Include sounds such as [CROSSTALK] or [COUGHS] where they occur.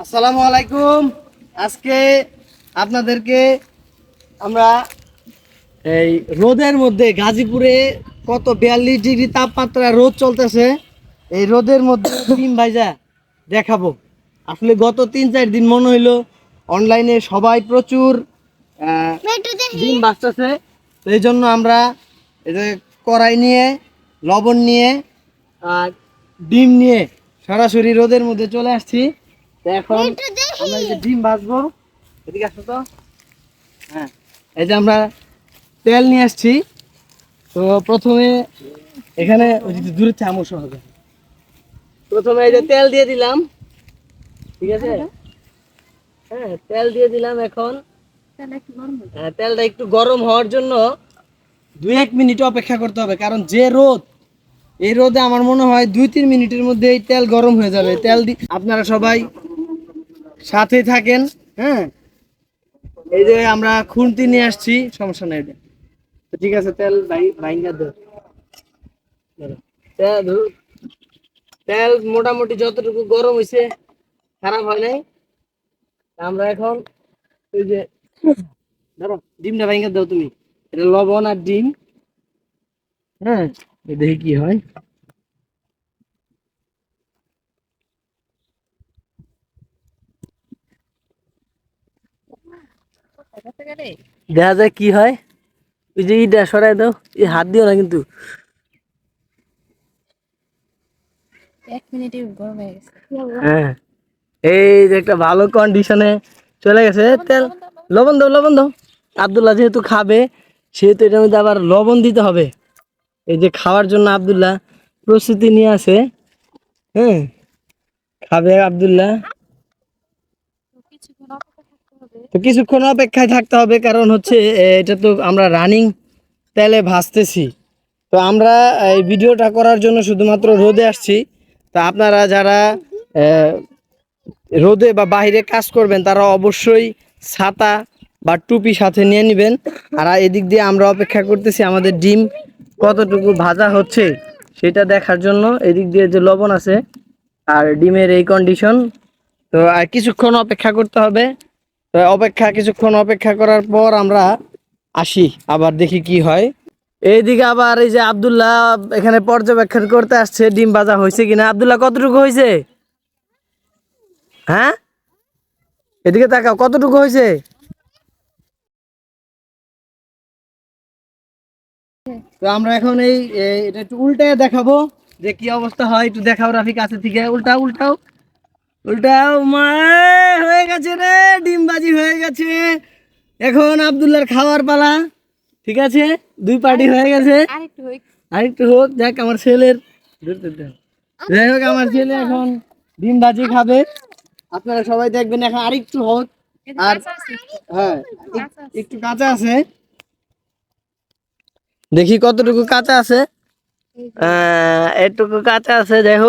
আসসালামু আলাইকুম। আজকে আপনাদেরকে আমরা এই রোদের মধ্যে গাজীপুরে কত বিয়াল্লিশ ডিগ্রি তাপমাত্রা রোদ চলতেছে এই রোদের মধ্যে [COUGHS] ডিম ভাইজা দেখাবো। আসলে গত তিন চার দিন মনে হইল অনলাইনে সবাই প্রচুর ডিম বাঁচতেছে তো এই জন্য আমরা কড়াই নিয়ে লবণ নিয়ে আর ডিম নিয়ে সরাসরি রোদের মধ্যে চলে আসছি। তো এখন আমরা এই যে ডিম ভাজবো এদিকে আসো তো। হ্যাঁ এই যে আমরা তেল নিয়ে আসছি। তো প্রথমে এখানে ওই যে দূরে চামচ হবে। প্রথমে এই যে তেল দিয়ে দিলাম। ঠিক আছে? হ্যাঁ তেল দিয়ে দিলাম এখন। হ্যাঁ, তেলটা একটু গরম হওয়ার জন্য দুই এক মিনিট অপেক্ষা করতে হবে কারণ যে রোদ এই রোদে আমার মনে হয় দুই তিন মিনিটের মধ্যে এই তেল গরম হয়ে যাবে। তেল দি আপনারা সবাই সাথে থাকেন হ্যাঁ? এই যে আমরা খুন্তি নিয়ে আসছি, সমস্যা নাই ঠিক আছে, তেল ভাইঙ্গা দে তেল মোটামুটি যতটুকু গরম হয়েছে খারাপ হয় নাই। আমরা এখন ওই যে, ধরো, ডিমটা ভাইঙ্গা দাও তুমি। এটা লবণ আর ডিম। হ্যাঁ দেখি কি হয়। দেখা যায় কি হয়? ওই যে ইটা সরাই দাও এই হাত দিও না কিন্তু। হ্যাঁ এই যে একটা ভালো কন্ডিশনে চলে গেছে। তেল লবণ দাও লবণ দাও। আবদুল্লাহ যেহেতু খাবে সেহেতু এটার মধ্যে আবার লবণ দিতে হবে। এই যে খাওয়ার জন্য আবদুল্লাহ প্রস্তুতি নিয়ে আছে। হ্যাঁ। খাবে আবদুল্লাহ কিছুক্ষণ অপেক্ষা থাকতে হবে তো কিছুক্ষণ অপেক্ষায় থাকতে হবে, কারণ হচ্ছে এটা তো আমরা রানিং তেলে ভাজতেছি তো আমরা, এই ভিডিওটা করার জন্য শুধুমাত্র রোদে আসছি। তা আপনারা যারা রোদে বা বাইরে কাজ করবেন, তারা অবশ্যই ছাতা বা টুপি সাথে নিয়ে নেবেন। আর এদিক দিয়ে আমরা অপেক্ষা করতেছি, আমাদের ডিম কতটুকু ভাজা হচ্ছে সেটা দেখার জন্য। এদিক দিয়ে যে লবণ আছে, আর ডিমের এই কন্ডিশন তো, আর কিছুক্ষণ অপেক্ষা করতে হবে। তো অপেক্ষা, কিছুক্ষণ অপেক্ষা করার পর আমরা আসি, আবার দেখি কি হয়। এইদিকে আবার এই যে আব্দুল্লাহ এখানে পর্যবেক্ষণ করতে আসছে, ডিম ভাজা হয়েছে কিনা। আব্দুল্লাহ, কতটুকু হয়েছে? হ্যাঁ? এদিকে তাকাও, কতটুকু হয়েছে? তো আমরা এখন এই এটা একটু উল্টে দেখাবো, যে কি অবস্থা হয়। একটু দেখাও রাফি কাছে থেকে উল্টাও উল্টাও। উল্টাও, মা, হয়ে গেছে রে। গেছে এখন আব্দুল্লাহর খাওয়ার পালা। ঠিক আছে? দুই পার্টি হয়ে গেছে। আরেকটু হোক দেখ আমার ছেলের যাই হোক আমার ছেলে এখন ডিম ভাজি খাবে। আপনারা সবাই দেখবেন এখন আরেকটু হোক। আর হ্যাঁ একটু কাঁচা আছে। দেখি কতটুকু কাঁচা আছে। আহ, এটুকু কাঁচা আছে যাই হোক।